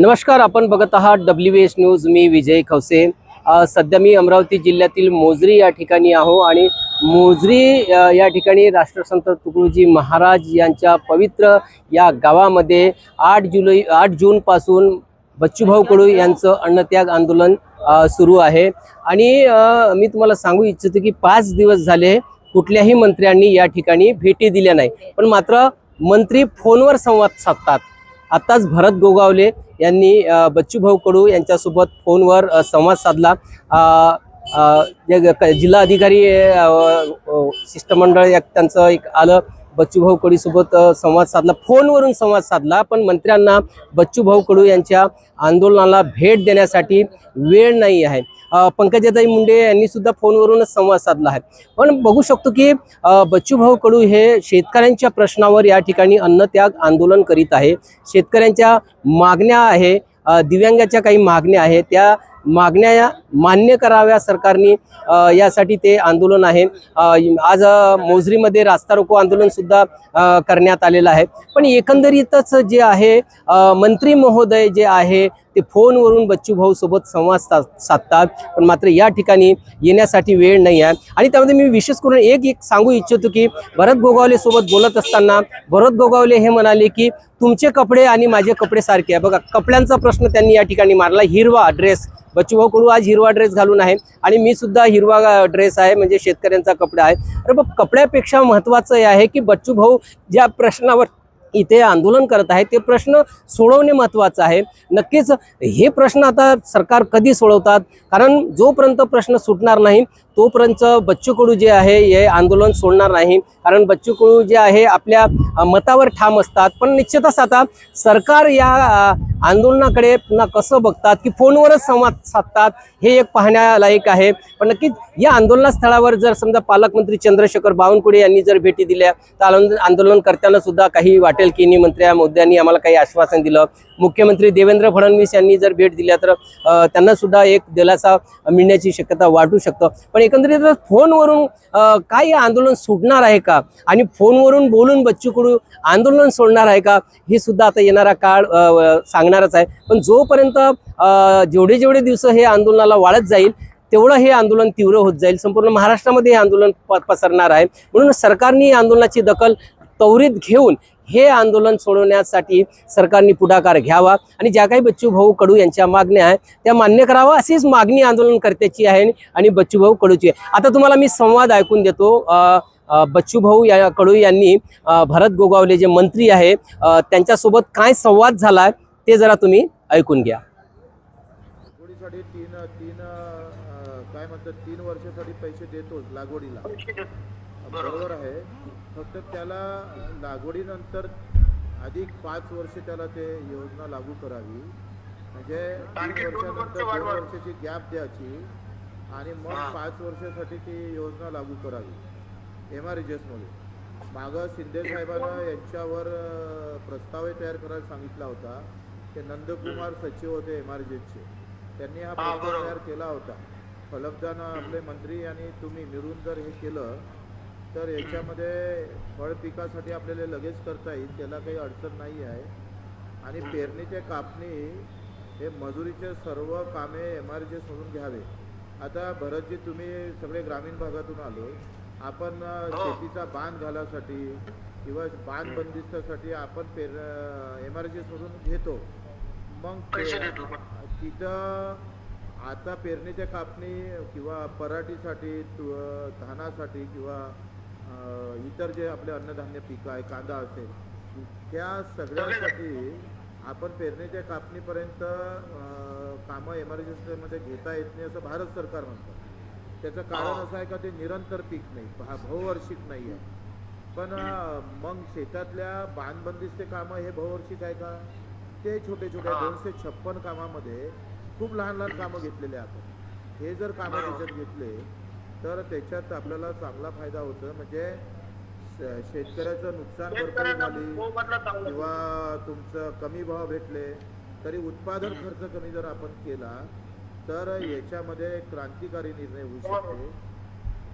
नमस्कार आपण बघत आहात डब्ल्यू एस न्यूज मी विजय खवसे. सध्या मी अमरावती जिल्ह्यातील मोजरी या ठिकाणी आहो आणि मोजरी या ठिकाणी राष्ट्रसंत तुकडोजी महाराज यांच्या पवित्र या गावामध्ये आठ जुलै आठ जूनपासून बच्चूभाऊ कडू यांचं अन्नत्याग आंदोलन सुरू आहे. आणि मी तुम्हाला सांगू इच्छितो की पाच दिवस झाले कुठल्याही मंत्र्यांनी या ठिकाणी भेटी दिल्या नाही. पण मात्र मंत्री फोनवर संवाद साधतात. आत्ताच भरत गोगावले यांनी बच्चू बच्चूभाऊ कडू यांच्यासोबत फोनवर संवाद साधला. जिल्हा अधिकारी शिष्टमंडळ एक त्यांचं एक आलं बच्चूभाऊ कडूसोबत संवाद साधला. फोनवरून संवाद साधला पण मंत्र्यांना बच्चूभाऊ कडू यांच्या आंदोलनाला भेट देण्यासाठी वेळ नाही आहे. पंकजाताई मुंडे यांनी सुद्धा फोनवरूनच संवाद साधला आहे. पण बघू शकतो की बच्चूभाऊ कडू हे शेतकऱ्यांच्या प्रश्नावर या ठिकाणी अन्नत्याग आंदोलन करीत आहे. शेतकऱ्यांच्या मागण्या आहे दिव्यांगाच्या काही मागण्या आहे त्या मागण्या या मान्य कराव्या सरकारने यासाठी ते आंदोलन आहे. आज मोजरीमध्ये रास्ता रोको आंदोलन सुद्धा करण्यात आलेलं आहे. पण एकंदरीतच जे आहे मंत्री महोदय जे आहे ते फोनवरून बच्चूभाऊ सोबत संवाद सा साधतात. पण मात्र या ठिकाणी येण्यासाठी वेळ नाही आहे. आणि त्यामध्ये मी विशेष करून एक एक सांगू इच्छितो की भरत गोगावले सोबत बोलत असताना भरत गोगावले हे म्हणाले की तुमचे कपडे आणि माझे कपडे सारखे आहे. बघा कपड्यांचा प्रश्न त्यांनी या ठिकाणी मारला. हिरवा ड्रेस बच्चूभाऊ कडू आज हिरवा ड्रेस घालून आहे आणि मी सुद्धा हिरवा ड्रेस आहे म्हणजे शेतकऱ्यांचा कपडा आहे. अरे बघ कपड्यापेक्षा महत्त्वाचं हे आहे की बच्चूभाऊ ज्या प्रश्नावर इथे आंदोलन करत आहे ते प्रश्न सोडवणे महत्त्वाचं आहे. नक्कीच हे प्रश्न आता सरकार कधी सोडवतात? कारण जोपर्यंत प्रश्न सुटणार नाही तोपर्यंत बच्चू कडू जे आहे हे आंदोलन सोडणार नाही. कारण बच्चू कडू जे आहे आपल्या मतावर ठाम असतात. पण निश्चितच आता सरकार या आंदोलनाकडे पुन्हा कसं बघतात की फोनवरच संवाद साधतात हे एक पाहण्यालायक आहे. पण नक्कीच या आंदोलनस्थळावर जर समजा पालकमंत्री चंद्रशेखर बावनकुळे यांनी जर भेटी दिल्या तर आंदोलन आंदोलनकर्त्यांना सुद्धा काही वाटेल की नाही मंत्र्या मोद्यांनी आम्हाला काही आश्वासन दिलं. मुख्यमंत्री देवेंद्र फडणवीस यांनी जर भेट दिल्या तर त्यांना सुद्धा एक दिलासा मिळण्याची शक्यता वाटू शकतं. पण एकंदरीत फोनवरून काय आंदोलन सुटणार आहे का? आणि फोनवरून बोलून बच्चू कडू आंदोलन सोडणार आहे का? हे सुद्धा आता येणारा काळ सांगणारच आहे. पण जोपर्यंत जेवढे जेवढे दिवस हे आंदोलनाला वाढत जाईल तेवढं हे आंदोलन तीव्र होत जाईल. संपूर्ण महाराष्ट्रामध्ये हे आंदोलन प- पसरणार आहे. म्हणून सरकारने या आंदोलनाची दखल त्वरित घेऊन हे आंदोलन सोडवण्यासाठी सरकारने पुढाकार घ्यावा. आणि ज्या काही बच्चूभाऊ कडू यांच्या मागण्या आहेत त्या मान्य करावा अशीच मागणी आंदोलनकर्त्याची आहे आणि बच्चूभाऊ कडूची आहे. आता तुम्हाला मी संवाद ऐकून देतो. बच्चूभाऊ या कडू यांनी भरत गोगावले जे मंत्री आहे त्यांच्यासोबत काय संवाद झाला ते जरा तुम्ही ऐकून घ्या. लागवडीसाठी तीन तीन अं, काय म्हणतात तीन वर्षासाठी पैसे देतोच लागवडीला. बरोबर आहे. फक्त त्याला लागवडीनंतर अधिक पाच वर्ष त्याला ते योजना लागू करावी. म्हणजे तीन वर्षानंतर दोन वर्षाची गॅप द्यायची आणि मग पाच वर्षासाठी ती योजना लागू करावी. एम आरमध्ये. मागं शिंदे साहेबांना यांच्यावर प्रस्तावही तयार करायला सांगितला होता ते नंदकुमार सचिव होते एम आर त्यांनी हा प्रस्ताव तयार केला होता. फलकदान आपले मंत्री आणि तुम्ही मिळून जर हे केलं तर याच्यामध्ये फळ पिकासाठी आपल्याला लगेच करता येईल त्याला काही अडचण नाही आहे. आणि पेरणीचे कापणी हे मजुरीचे सर्व कामे एम आर मधून घ्यावे. आता भरतजी तुम्ही सगळे ग्रामीण भागातून आलो. आपण अ, शेतीचा बांध घालासाठी किंवा बांध बंदिस्तासाठी आपण पेर एम आर मधून घेतो. मग ते- तिथं आता पेरणीच्या कापणी किंवा पराठीसाठी तु- धानासाठी किंवा इतर जे आपले अन्नधान्य पिकं आहे कांदा असेल त्या सगळ्यासाठी आपण पेरणीच्या कापणीपर्यंत कामं एमर्जन्सीमध्ये घेता येत नाही असं भारत सरकार म्हणतं. त्याचं कारण असं आहे का ते निरंतर पीक नाही हा बहुवार्षिक नाही आहे. पण मग शेतातल्या बांधबंदिस्ते कामं हे बहुवार्षिक आहे का? ते छोटे छोटे दोनशे छप्पन कामामध्ये खूप लहान लहान कामं घेतलेले आपण हे जर कामं त्याच्यात घेतले तर त्याच्यात आपल्याला चांगला फायदा होतो म्हणजे शेतकऱ्याचं नुकसान भरपाई झाली किंवा तुमचं कमी भाव भेटले तरी उत्पादन खर्च कमी जर आपण केला तर याच्यामध्ये क्रांतिकारी निर्णय होऊ शकते.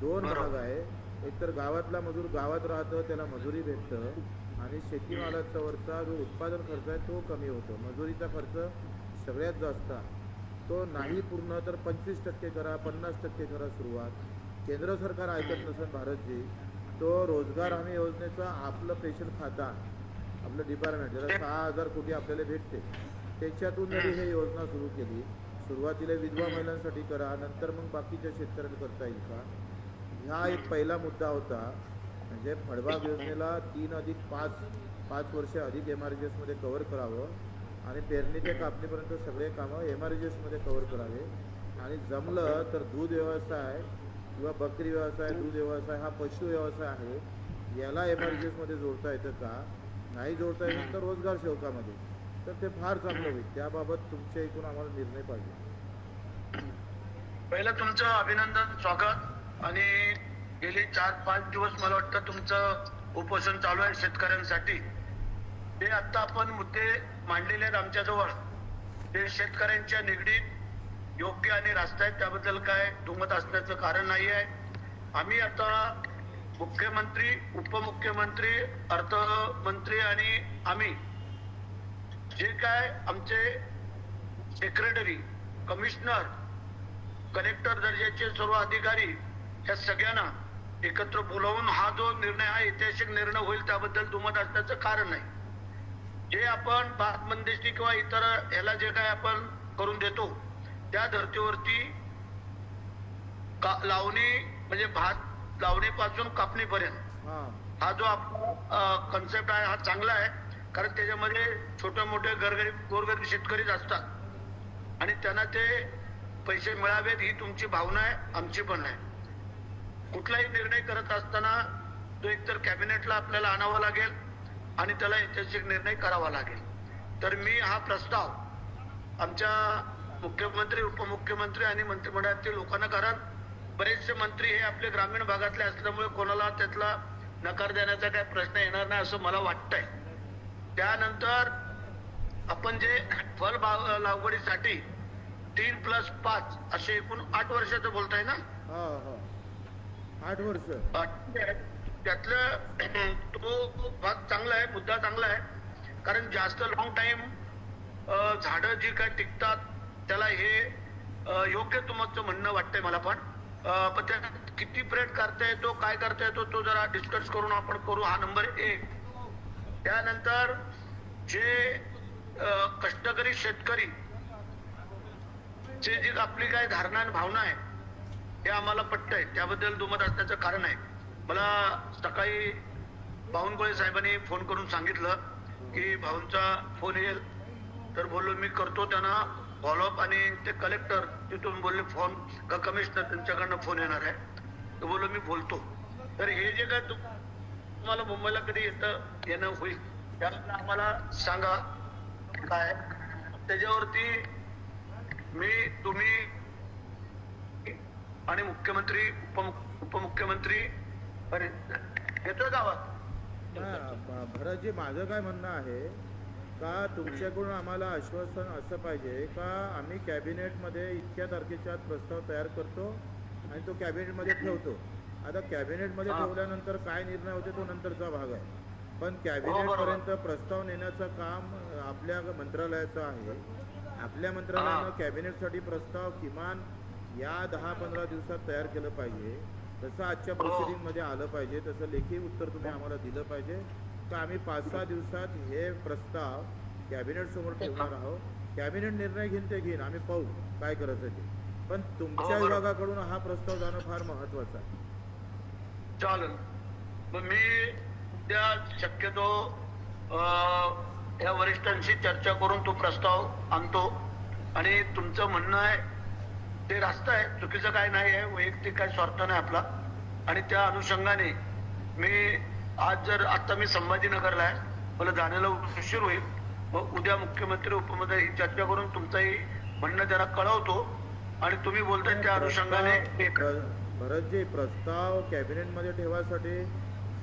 दोन भाग आहे. एकतर गावातला मजूर गावात राहतं त्याला मजुरी भेटतं आणि शेतीमालाचा वरचा जो उत्पादन खर्च आहे तो कमी होतो. मजुरीचा खर्च सगळ्यात जास्त. तो नाही पूर्ण तर पंचवीस टक्के करा पन्नास टक्के करा सुरुवात. केंद्र सरकार ऐकत नसेल भारतजी तो रोजगार हमी योजनेचं आपलं पेन्शन खाता आपलं डिपार्टमेंट ज्याला सहा हजार कोटी आपल्याला भेटते. त्याच्यातून जरी हे योजना सुरू केली सुरुवातीला विधवा महिलांसाठी करा नंतर मग बाकीच्या शेतकऱ्यांना करता येईल का? हा एक पहिला मुद्दा होता. म्हणजे फळबाग योजनेला तीन अधिक पाच पाच वर्ष अधिक एम आर जी एसमध्ये कव्हर करावं आणि पेरणी ते कापणीपर्यंत सगळे कामं एम आर जी एसमध्ये कव्हर करावे. आणि जमलं तर दूध व्यवसाय किंवा बकरी व्यवसाय दूध व्यवसाय हा पशु व्यवसाय आहे याला एम आर जोडता येतं का? नाही जोडता येत तर रोजगार सेवकामध्ये तर ते फार चांगलं होईल. त्याबाबत तुमच्या इकडून आम्हाला निर्णय पाहिजे. पहिलं तुमचं अभिनंदन स्वागत. आणि गेले चार पाच दिवस मला वाटतं तुमचं उपोषण चालू आहे शेतकऱ्यांसाठी. ते आता आपण मुद्दे मांडलेले आहेत आमच्याजवळ. ते शेतकऱ्यांच्या निगडीत योग्य आणि रास्त आहेत त्याबद्दल काय दुमत असण्याचं कारण नाही आहे. आम्ही आता मुख्यमंत्री उपमुख्यमंत्री अर्थमंत्री आणि आम्ही जे काय आमचे सेक्रेटरी कमिशनर कलेक्टर दर्जाचे सर्व अधिकारी या सगळ्यांना एकत्र बोलावून हा जो निर्णय हा ऐतिहासिक निर्णय होईल त्याबद्दल दुमत असण्याचं कारण नाही. जे आपण बंदिस्ती किंवा इतर याला जे काय आपण करून देतो त्या धर्तीवरती का लावणी म्हणजे भात लावणीपासून कापणीपर्यंत. हां. हा जो आपला कन्सेप्ट आहे हा चांगला आहे. कारण त्याच्यामध्ये छोटे मोठे गरगरीब गोरगरीब शेतकरीच असतात. आणि त्यांना ते पैसे मिळावेत ही तुमची भावना आहे आमची पण आहे कुठलाही निर्णय करत असताना तो एकतर कॅबिनेटला आपल्याला आणावा लागेल आणि त्याला ऐतिहासिक निर्णय करावा लागेल. तर मी हा प्रस्ताव आमच्या मुख्यमंत्री उपमुख्यमंत्री आणि मंत्रिमंडळातील लोकांना कारण बरेचसे मंत्री हे आपले ग्रामीण भागातले असल्यामुळे कोणाला त्यातला नकार देण्याचा काही प्रश्न येणार नाही असं मला वाटतंय. त्यानंतर आपण जे फळ बाग लागवडीसाठी तीन प्लस पाच असे एकूण आठ वर्षाचं बोलताय ना? हां हां. आठ वर्ष. त्यातलं तो भाग चांगला आहे मुद्दा चांगला आहे. कारण जास्त लॉंग टाइम झाडं जी काय टिकतात त्याला हे योग्य तुमचं म्हणणं वाटतंय मला पण. पण किती प्रेट करता येतो काय करता येतो तो जरा डिस्कस करून आपण करू. हा नंबर एक. त्यानंतर जे कष्टकरी शेतकरी जे जी आपली काय धारणा आणि भावना आहे हे आम्हाला पटतंय. त्याबद्दल दुमत असण्याचं कारण आहे. मला सकाळी बावनकुळे साहेबांनी फोन करून सांगितलं की भाऊंचा फोन येईल. तर बोललो मी करतो त्यांना. फॉलोअप आणि ते कलेक्टर तिथून बोलले फोन का कमिशनर त्यांच्याकडनं फोन येणार आहे? तो बोललो मी बोलतो. तर हे जे काय तुम्हाला मुंबईला कधी येतं येणं होईल त्याला आम्हाला सांगा काय. त्याच्यावरती मी तुम्ही आणि मुख्यमंत्री उपमुख उपमुख्यमंत्री येतोय गावात. नाही, जे भरतजी माझं काय म्हणणं आहे का तुमच्याकडून आम्हाला आश्वासन असं पाहिजे? का आम्ही कॅबिनेटमध्ये इतक्या तारखेच्या आत प्रस्ताव तयार करतो आणि तो कॅबिनेटमध्ये ठेवतो? आता कॅबिनेटमध्ये हा. ठेवल्यानंतर काय निर्णय होते तो नंतरचा भाग आहे. पण हो, कॅबिनेटपर्यंत प्रस्ताव नेण्याचं काम आपल्या मंत्रालयाचं आहे. आपल्या मंत्रालयानं कॅबिनेटसाठी प्रस्ताव किमान या दहा पंधरा दिवसात तयार केलं पाहिजे. तसं आजच्या प्रोसिडिंगमध्ये आलं पाहिजे. तसं लेखी उत्तर तुम्ही आम्हाला दिलं पाहिजे. तर आम्ही पाच सहा दिवसात हे प्रस्ताव कॅबिनेट समोर ठेवणार आहोत. कॅबिनेट निर्णय घेईन ते घेईन आम्ही पाहू काय करायचं ते. पण तुमच्या हो, बरोबर. विभागाकडून हा प्रस्ताव जाणं फार महत्वाचं आहे. चालेल. मग मी त्या शक्यतो या वरिष्ठांशी चर्चा करून तो प्रस्ताव आणतो. आणि तुमचं म्हणणं आहे ते रास्त आहे. चुकीचं काय नाही आहे. वैयक्तिक काय स्वार्थ नाही आपला. आणि त्या अनुषंगाने मी आज जर आता मी संभाजीनगरला आहे मला जाण्याला उशीर होईल. मग उद्या मुख्यमंत्री उपमंत्री चर्चा करून तुमचंही म्हणणं जरा कळवतो. आणि तुम्ही बोलताय त्या अनुषंगाने भरतजी प्रस्ताव कॅबिनेटमध्ये ठेवासाठी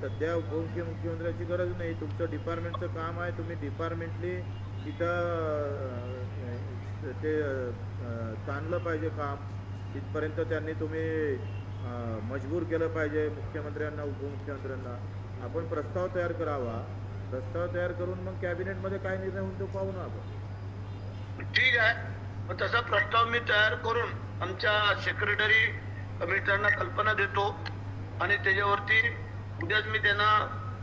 सध्या उपमुख्यमंत्र्याची गरज नाही. तुमचं डिपार्टमेंटचं काम आहे. तुम्ही डिपार्टमेंटली तिथं ते ताणलं पाहिजे काम. तिथपर्यंत त्यांनी तुम्ही मजबूर केलं पाहिजे मुख्यमंत्र्यांना उपमुख्यमंत्र्यांना. आपण प्रस्ताव तयार करावा. प्रस्ताव तयार करून मग कॅबिनेटमध्ये काय निर्णय होतो पाहू ना आपण. ठीक आहे. मग तसा प्रस्ताव मी तयार करून आमच्या सेक्रेटरी मित्रांना कल्पना देतो. आणि त्याच्यावरती उद्याच मी त्यांना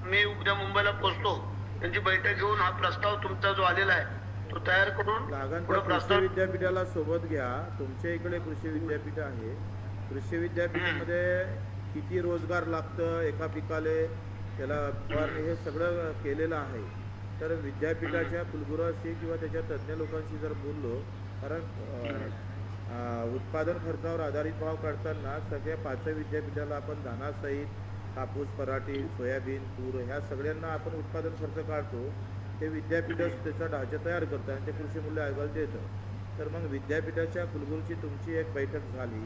मी उद्या मुंबईला पोहोचतो त्यांची बैठक घेऊन हा प्रस्ताव तुमचा जो आलेला आहे तो तयार करून कृषी प्रस्ताव विद्यापीठाला सोबत घ्या. तुमच्या इकडे कृषी विद्यापीठ आहे. कृषी विद्यापीठामध्ये किती रोजगार लागतं? एका पिकाले त्याला फवारणी हे सगळं केलेलं आहे. तर विद्यापीठाच्या कुलगुरूशी किंवा त्याच्या तज्ज्ञ लोकांशी जर बोललो कारण उत्पादन खर्चावर आधारित भाव काढताना सगळ्या पाचही विद्यापीठाला आपण धानासहित कापूस पराठी सोयाबीन तूर ह्या सगळ्यांना आपण उत्पादन खर्च काढतो. ते विद्यापीठच त्याचा ढाचा तयार करतं आणि ते कृषी मूल्य आयोगाला देतं तर मग विद्यापीठाच्या कुलगुरूची तुमची एक बैठक झाली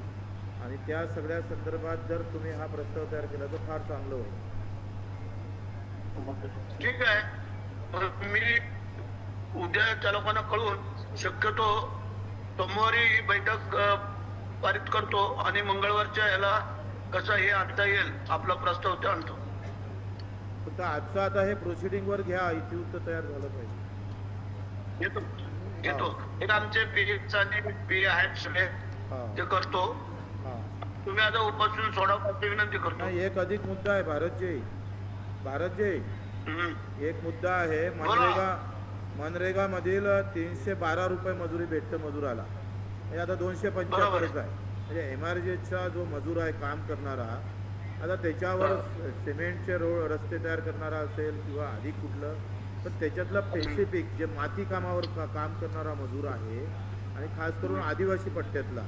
आणि त्या सगळ्या संदर्भात जर तुम्ही हा प्रस्ताव तयार केला तर फार चांगलं होईल. ठीक आहे. मी उद्या त्या लोकांना कळून शक्यतो सोमवारी ही बैठक पारित करतो आणि मंगळवारच्या याला कसं हे आणता येईल आपला प्रस्ताव ते आणतो. आजचं आता हे प्रोसिडिंगवर घ्या इतिवृत्त तयार झालं पाहिजे. येतो येतो एक आमचे पी आणि पी आहेत सगळे. ते करतो. तुम्ही आता उपासून सोडा विनंती करतो. एक अधिक मुद्दा आहे भारतजी. भारतजी हम्म. एक मुद्दा आहे मनरेगा मनरेगामधील तीनशे बारा रुपये मजुरी भेटतं मजुराला. हे आता दोनशे पंच्याहत्तरच आहे. म्हणजे एम आर जेचा जो मजूर आहे काम करणारा आता त्याच्यावर सिमेंटचे रोड रस्ते तयार करणारा असेल किंवा अधिक कुठलं तर त्याच्यातलं पेसिफिक जे माती कामावर का काम करणारा मजूर आहे आणि खास करून आदिवासी पट्ट्यातला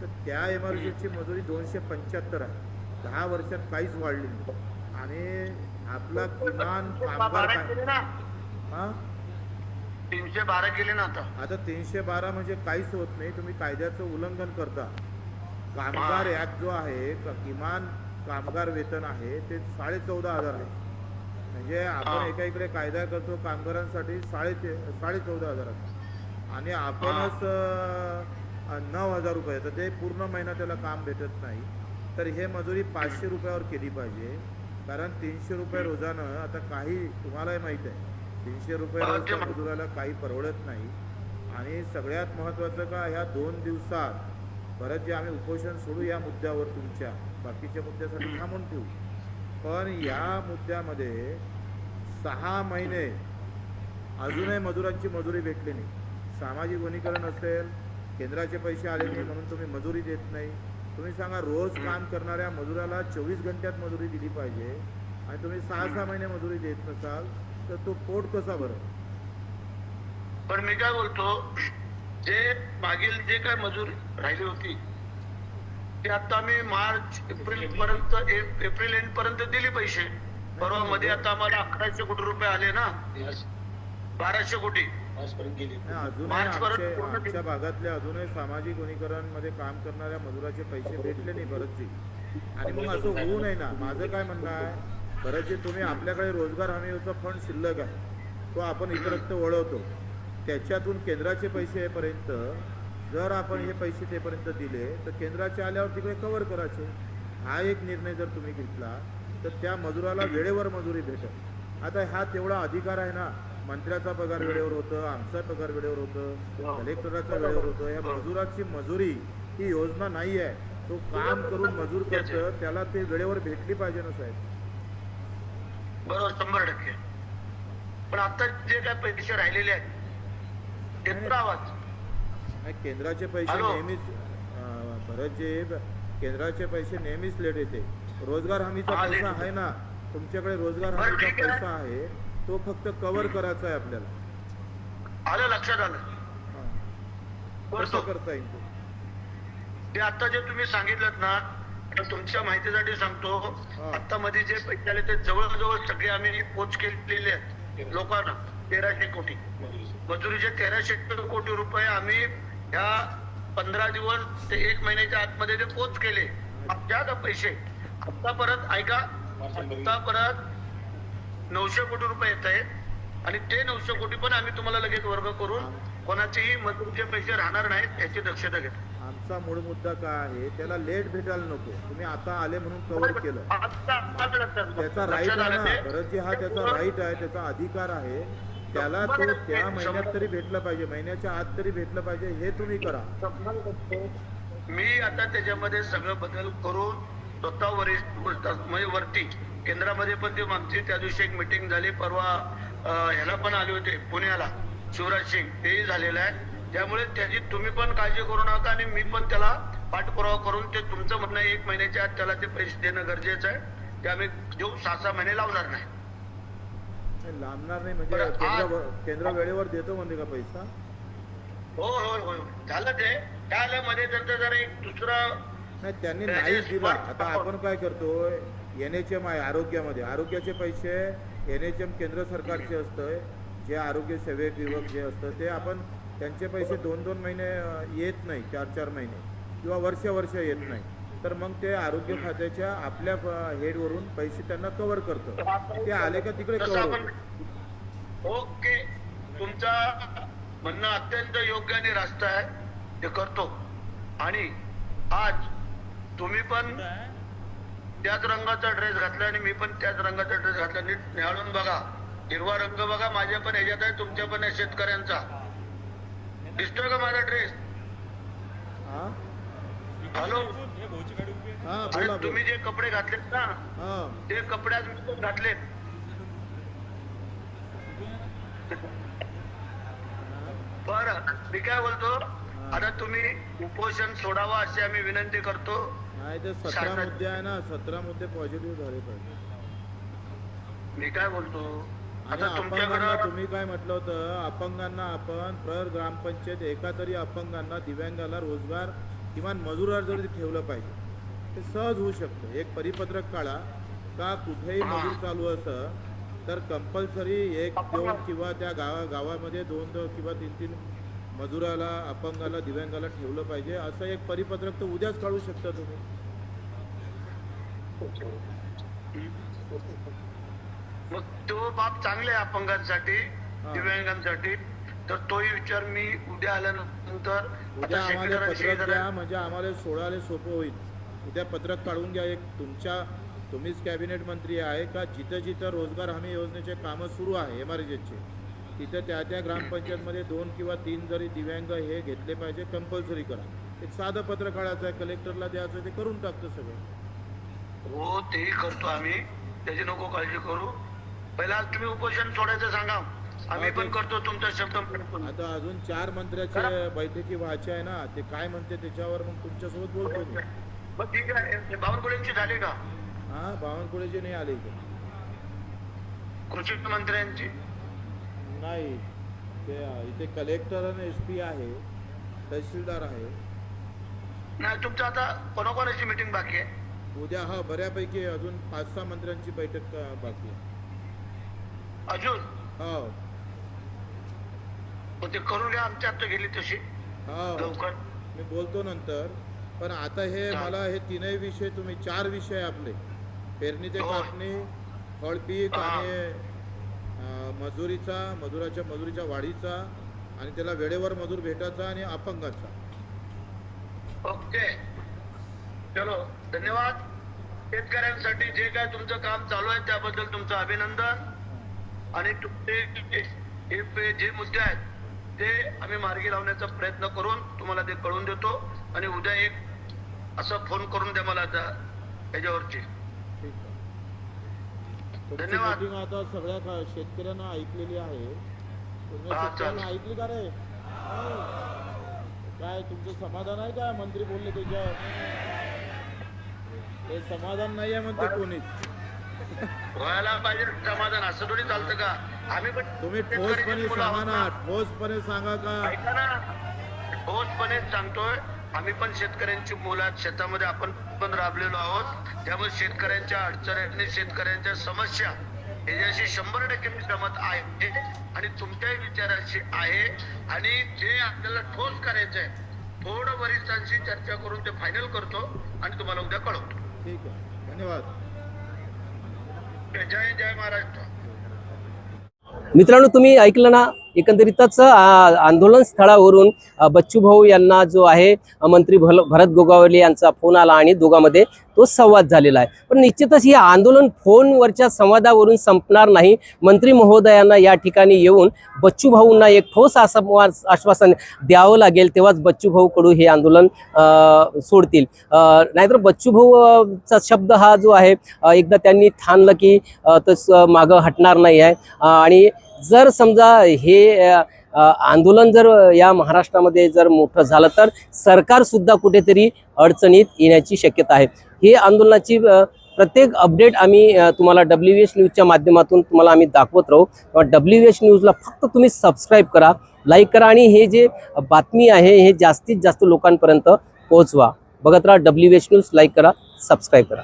तर त्या एम आर जेची मजुरी दोनशे पंच्याहत्तर आहे. दहा वर्षात काहीच वाढली नाही. आणि आपला किमान कामगार काय? हा? तीनशे बारा केले ना आता. आता तीनशे बारा म्हणजे काहीच होत नाही. तुम्ही कायद्याचं उल्लंघन करता. कामगार ऍक्ट जो आहे क- किमान कामगार वेतन आहे ते साडे चौदा हजार आहे. म्हणजे आपण हा. एका इकडे कायदा करतो कामगारांसाठी साडे ते साडे चौदा हजाराचा आणि आपणच अं, नऊ हजार रुपये तर ते पूर्ण महिना त्याला काम भेटत नाही. तर हे मजुरी पाचशे रुपयावर केली पाहिजे. कारण तीनशे रुपये रोजानं आता काही तुम्हालाही माहीत आहे तीनशे रुपये मा- मजुराला काही परवडत नाही. आणि सगळ्यात महत्त्वाचं का ह्या दोन दिवसात परत जे आम्ही उपोषण सोडू या मुद्द्यावर तुमच्या बाकीच्या मुद्द्यासाठी थांबून ठेवू. पण या मुद्द्यामध्ये सहा महिने अजूनही मजुरांची मजुरी भेटली नाही. सामाजिक वनीकरण असेल केंद्राचे पैसे आले नाही म्हणून तुम्ही मजुरी देत नाही. तुम्ही सांगा रोज काम करणाऱ्या मजुराला चोवीस घंट्यात मजुरी दिली पाहिजे आणि तुम्ही सहा सहा महिने मजुरी देत नसाल तर तो पोट कसा भरत पण मी काय बोलतो जे मागील जे काय मजूर राहिली होती ते आता मी मार्च एप्रिल पर्यंत एप्रिल एंड पर्यंत दिली पैसे. परवा मध्ये आता आम्हाला अकराशे कोटी रुपये आले ना. बाराशे कोटी. आमच्या भागातले अजूनही सामाजिक वनीकरणमध्ये काम करणाऱ्या मजुराचे पैसे भेटले नाही भरतजी आणि मग असं होऊ नये ना. माझं काय म्हणणं आहे भरतजी तुम्ही आपल्याकडे रोजगार हमीचा फंड शिल्लक आहे. तो आपण इतरत्र वळवतो. त्याच्यातून केंद्राचे पैसे येईपर्यंत जर आपण हे पैसे तेपर्यंत दिले तर केंद्राचे आल्यावर तिकडे कव्हर करायचे. हा एक निर्णय जर तुम्ही घेतला तर त्या मजुराला वेळेवर मजुरी भेटेल. आता हा तेवढा अधिकार आहे ना. मंत्र्याचा पगार वेळेवर होतं आमचा पगार वेळेवर होतं कलेक्टराचा वेळेवर होतं. या मजुराची मजुरी ही योजना नाही आहे. तो काम करून मजूर करतं त्याला ते वेळेवर भेटली पाहिजे ना साहेब. बरोबर शंभर टक्के. पण आता जे काय पैसे राहिलेले आहेत केंद्राचे पैसे. नेहमीच भरतजी केंद्राचे पैसे नेहमीच लेट येते. रोजगार हमीचा हा, पैसा आहे ना तुमच्याकडे रोजगार हमीचा. पैसा आहे. तो फक्त कव्हर करायचा आहे आपल्याला. आलं लक्षात आलं. करतो. कसं करता येईल ते? आता जे तुम्ही सांगितलं ना तर तुमच्या माहितीसाठी सांगतो. आता मध्ये जे पैसे आले ते जवळजवळ सगळे आम्ही पोच केलेले आहेत. लोकांना. तेराशे कोटी. मजुरीचे तेराशे कोटी रुपये आम्ही ह्या पंधरा दिवस ते एक महिन्याच्या आतमध्ये ते पोच केले. ज्या पैसे. आता परत ऐका. आता परत नऊशे कोटी रुपये येत आहेत. आणि ते नऊशे कोटी पण आम्ही तुम्हाला लगेच वर्ग करून कोणाचेही मजुरीचे पैसे राहणार नाहीत याची दक्षता घ्या आमचा मूळ मुद्दा काय आहे? त्याला लेट भेटायला नको. तुम्ही आता आले म्हणून कव्हर केलं. त्याचा राईट आहे ना. भरतजी हा त्याचा राईट आहे त्याचा अधिकार आहे. त्याला तो त्या महिन्यात तरी भेटलं पाहिजे. महिन्याच्या आत तरी भेटलं पाहिजे. हे तुम्ही करा. मी आता त्याच्यामध्ये सगळं बदल करून स्वतः वरिष्ठ म्हणजे वरती केंद्रामध्ये पण ते मागची त्या दिवशी एक मिटिंग झाली. परवा ह्याला पण आले होते पुण्याला. शिवराज सिंग तेही झालेलं आहे. त्यामुळे त्याची तुम्ही पण काळजी करू नका आणि मी पण त्याला पाठपुरावा करून ते तुमचं म्हणणं आहे, एक महिन्याच्या आत त्याला ते पैसे देणं गरजेचं आहे. ते आम्ही देऊ सहा सहा महिने लावणार नाही. नाही, लांबणार नाही म्हणजे केंद्र वेळेवर देतो म्हणजे का पैसा? हो हो हो. झालं ते. त्या मध्ये त्यांचं जरा एक दुसरं नाही त्यांनी नाहीच दिला. आता आपण काय करतो एन एच एम आहे आरोग्यामध्ये. आरोग्याचे पैसे एन एच एम केंद्र सरकारचे असतं जे आरोग्य सेवक विभाग जे असतं ते आपण त्यांचे पैसे दोन दोन महिने येत नाही चार चार महिने किंवा वर्ष वर्ष येत नाही. तर मग ते आरोग्य खात्याच्या आपल्या हेडवरून पैसे त्यांना कव्हर करतं. ते आले का तिकडे कव्हर ओके. तुमचा म्हणणं अत्यंत योग्य आणि रास्त आहे. ते करतो. आणि आज तुम्ही पण त्याच रंगाचा ड्रेस घातला आणि मी पण त्याच रंगाचा ड्रेस घातला नीट निहाळून बघा. हिरवा रंग बघा. माझ्या पण ह्याच्यात आहे तुमच्या पण आहे शेतकऱ्यांचा. दिसतोय का माझा ड्रेस हा? हॅलो बोला तुम्ही जे कपडे घातलेत ना ते कपडे आज मी पण घातलेत. बर मी काय बोलतो? आता तुम्ही उपोषण सोडावं अशी आम्ही विनंती करतो. नाही ते सतरा शासन- मुद्दे आहे ना सतरा मुद्दे पॉझिटिव्ह झाले पाहिजे. मी काय बोलतो? आणि आता अपंगांना तुमच्याकडं तुम्ही काय म्हटलं होतं? अपंगांना आपण प्रर ग्रामपंचायत एका तरी अपंगांना दिव्यांगाला रोजगार किमान मजुरावर जरी ठेवलं पाहिजे ते सहज होऊ शकतं. एक परिपत्रक काढा. का कुठेही मजूर चालू असं तर कंपल्सरी एक दोन किंवा त्या गावा गावामध्ये दोन दोन किंवा तीन तीन मजुराला अपंगाला दिव्यांगाला ठेवलं पाहिजे. असं एक परिपत्रक तर उद्याच काढू शकता तुम्ही. मग तो बाब चांगले अपंगांसाठी. दिव्यांगांसाठी. तर तोही विचार मी उद्या आल्यानंतर उद्या आम्हाला पत्रक द्या. म्हणजे आम्हाला सोडायला सोपं होईल. उद्या पत्रक काढून घ्या. एक तुमच्या तुम्हीच कॅबिनेट मंत्री आहे का? जिथं जिथं रोजगार हमी योजनेचे कामं सुरू आहे एम आर तिथं त्या त्या ग्रामपंचायतमध्ये दोन किंवा तीन जरी दिव्यांग हे घेतले पाहिजे कंपल्सरी करा. एक साधं पत्र काढायचं आहे कलेक्टरला द्यायचं ते करून टाकतं सगळं. हो तेही करतो आम्ही. त्याची नको काळजी करू. पहिला तुम्ही उपोषण सोडायचं सांगा. आम्ही पण ते- करतो तुमचा शब्द. आता अजून चार मंत्र्याचे बैठकी व्हायचे आहे ना ते काय म्हणते त्याच्यावर मग तुमच्यासोबत बोलतो मी. मग ठीक आहे. बावनकुळेंची झाली का? हां बावनकुळेचे नाही आले कृषी मंत्र्यांची. नाही ते इथे कलेक्टर आणि एस पी आहे तहसीलदार आहे. नाही तुमचं आता कोणाकोणाची मिटिंग बाकी आहे? उद्या हा बऱ्यापैकी अजून पाच सहा मंत्र्यांची बैठक अ, बाकी आहे. अजून? हो. मग ते करून घ्या आमच्या आता गेली तशी. हो. लवकर. मी बोलतो नंतर पण आता हे हा. मला हे तीनही विषय तुम्ही चार विषय आपले. पेरणी ते हो. कापणी फळपीक हा. आणि मजुरीचा मजुराच्या मजुरीच्या वाढीचा आणि त्याला वेळेवर मजूर भेटायचा आणि अपंगाचा. ओके. चलो धन्यवाद. शेतकऱ्यांसाठी जे काय तुमचं काम चालू आहे त्याबद्दल तुमचं अभिनंदन. आणि तुमचे हे जे मुद्दे आहेत ते आम्ही मार्गी लावण्याचा प्रयत्न करून तुम्हाला ते कळून देतो. आणि उद्या एक असं फोन करून द्या मला त्या याच्यावरची तुमची धन्यवाद. आता सगळ्या का- शेतकऱ्यांना ऐकलेली आहे. तुम्ही हा, शेतकऱ्यांना ऐकली का रे? काय तुमचं समाधान आहे का? मंत्री बोलले त्याच्या ते समाधान नाही आहे म्हणते कोणीच. व्हायला पाहिजे समाधान असं थोडी चालतं का? आम्ही पण तुम्ही शेतकऱ्याचीच ठोसपणे मुलं सांगा आहोत ना? ठोसपणे सांगा का? ऐका ना ठोसपणे सांगतोय. आम्ही पण शेतकऱ्यांची मुलं शेतामध्ये आपण पण राबलेलो आहोत. त्यामुळे शेतकऱ्यांच्या अडचणी शेतकऱ्यांच्या समस्या याच्याशी शंभर टक्के मी सहमत आहे. आणि तुमच्याही विचाराशी आहे. आणि जे आपल्याला ठोस करायचं आहे थोडं वरिष्ठांशी चर्चा करून ते फायनल करतो आणि तुम्हाला उद्या कळवतो. ठीक आहे. धन्यवाद. जय जय महाराष्ट्र. मित्रांनो तुम्ही ऐकलं ना एकंदरीतच आंदोलन स्थळावरून बच्चू भाऊ यांना जो आहे मंत्री भल भरत गोगावले यांचा फोन आला आणि दोघांमध्ये तो संवाद झालेला आहे. पण निश्चितच हे आंदोलन फोनवरच्या संवादावरून संपणार नाही. मंत्री महोदयांना या ठिकाणी येऊन बच्चू भाऊंना एक ठोस आसम- आश्वासन द्यावं लागेल तेव्हाच बच्चू भाऊ कडू हे आंदोलन सोडतील. नाहीतर बच्चू भाऊचा शब्द हा जो आहे एकदा त्यांनी ठाणलं की तस तसं मागं हटणार नाही आहे. आणि जर समजा हे आंदोलन जर या महाराष्ट्रामध्ये जर मोठं झालं तर सरकारसुद्धा कुठेतरी अडचणीत येण्याची शक्यता आहे. हे आंदोलनाची प्रत्येक अपडेट आम्ही तुम्हाला डब्ल्यू एच न्यूजच्या माध्यमातून तुम्हाला आम्ही दाखवत राहू. किंवा डब्ल्यू एच न्यूजला फक्त तुम्ही सबस्क्राईब करा लाईक करा आणि हे जे बातमी आहे हे जास्तीत जास्त लोकांपर्यंत पोहोचवा. बघत राहा डब्ल्यू एच न्यूज लाईक करा सबस्क्राईब करा.